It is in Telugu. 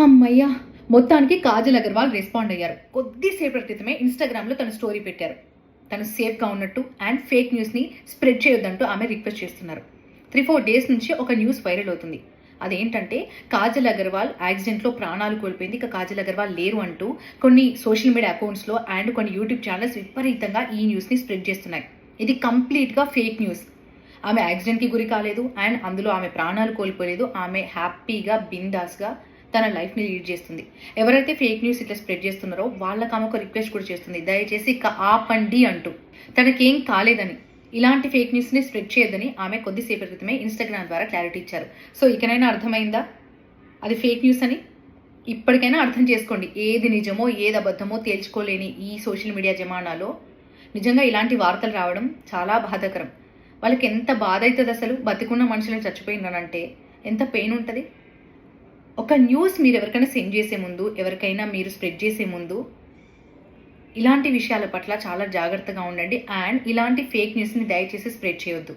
అమ్మయ్యా మొత్తానికి కాజల్ అగర్వాల్ రెస్పాండ్ అయ్యారు. కొద్దిసేపటి క్రితమే ఇన్స్టాగ్రామ్లో తన స్టోరీ పెట్టారు. తను సేఫ్గా ఉన్నట్టు అండ్ ఫేక్ న్యూస్ని స్ప్రెడ్ చేయొద్దంటూ ఆమె రిక్వెస్ట్ చేస్తున్నారు. త్రీ ఫోర్ డేస్ నుంచి ఒక న్యూస్ వైరల్ అవుతుంది. అదేంటంటే కాజల్ అగర్వాల్ యాక్సిడెంట్లో ప్రాణాలు కోల్పోయింది. ఇక కాజల్ అగర్వాల్ లేరు అంటూ కొన్ని సోషల్ మీడియా అకౌంట్స్లో అండ్ కొన్ని యూట్యూబ్ ఛానల్స్ విపరీతంగా ఈ న్యూస్ని స్ప్రెడ్ చేస్తున్నాయి. ఇది కంప్లీట్గా ఫేక్ న్యూస్ ఆమె యాక్సిడెంట్కి గురి కాలేదు అండ్ అందులో ఆమె ప్రాణాలు కోల్పోలేదు. ఆమె హ్యాపీగా బిందాస్గా తన లైఫ్ని లీడ్ చేస్తుంది. ఎవరైతే ఫేక్ న్యూస్ ఇట్లా స్ప్రెడ్ చేస్తున్నారో వాళ్ళకి ఆమె ఒక రిక్వెస్ట్ కూడా చేస్తుంది. దయచేసి ఇక ఆపండి అంటూ. తనకేం కాలేదని ఇలాంటి ఫేక్ న్యూస్ని స్ప్రెడ్ చేయదని ఆమె కొద్దిసేపటి క్రితమే ఇన్స్టాగ్రామ్ ద్వారా క్లారిటీ ఇచ్చారు. సో ఇకనైనా అర్థమైందా? అది ఫేక్ న్యూస్ అని? ఇప్పటికైనా అర్థం చేసుకోండి. ఏది నిజమో ఏది అబద్ధమో తేల్చుకోలేని ఈ సోషల్ మీడియా జమానాలో నిజంగా ఇలాంటి వార్తలు రావడం చాలా బాధాకరం. వాళ్ళకి ఎంత బాధ అవుతుంది అసలు బతికున్న మనుషులను చచ్చిపోయిందనంటే ఎంత పెయిన్ ఉంటుంది? ఒక న్యూస్ మీరు ఎవరికైనా సెండ్ చేసే ముందు ఎవరికైనా మీరు స్ప్రెడ్ చేసే ముందు ఇలాంటి విషయాల పట్ల చాలా జాగ్రత్తగా ఉండండి. అండ్ ఇలాంటి ఫేక్ న్యూస్ని దయచేసి స్ప్రెడ్ చేయొద్దు.